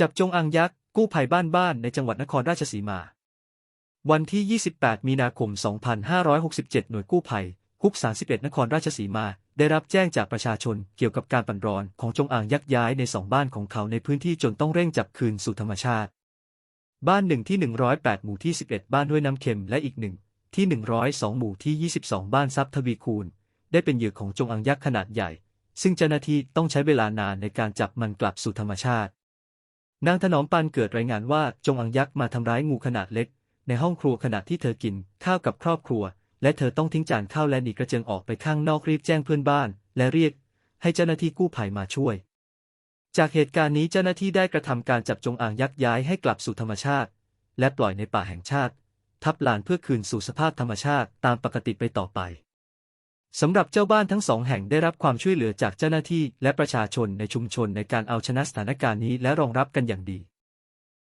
จับจงอางยักษ์ กู้ภัยบ้านบ้านในจังหวัดนครราชสีมา วันที่ 28 มีนาคม 2567 หน่วยกู้ภัยฮุก 31 นครราชสีมา ได้รับแจ้งจากประชาชนเกี่ยวกับการปั่นรอนของจงอางยักษ์ย้ายในสองบ้านของเขาในพื้นที่จนต้องเร่งจับคืนสู่ธรรมชาติ บ้านหนึ่งที่ 108 หมู่ที่ 11 บ้านด้วยน้ำเค็มและอีกหนึ่งที่ 102 หมู่ที่ 22 บ้านทรัพย์ทวีคูณ ได้เป็นเหยื่อของจงอางยักษ์ขนาดใหญ่ ซึ่งเจ้าหน้าที่ต้องใช้เวลานานในการจับมันกลับสู่ธรรมชาติ นางถนอมปันเกิดรายงานว่าจงอางยักษ์มาทำร้ายงูขนาดเล็ก ในห้องครัวขณะที่เธอกินข้าวกับครอบครัว และเธอต้องทิ้งจานข้าวและหนีกระเจิงออกไปข้างนอกรีบแจ้งเพื่อนบ้าน และเรียก ให้เจ้าหน้าที่กู้ภัยมาช่วย จากเหตุการณ์นี้เจ้าหน้าที่ได้กระทำการจับจงอางยักษ์ย้ายให้กลับสู่ธรรมชาติ และปล่อยในป่าแห่งชาติ ทับลานเพื่อคืนสู่สภาพธรรมชาติตามปกติไปต่อไป สำหรับเจ้าบ้านทั้งสองแห่งได้รับความช่วยเหลือจากเจ้าหน้าที่และประชาชนในชุมชนในการเอาชนะสถานการณ์นี้และรองรับกันอย่างดี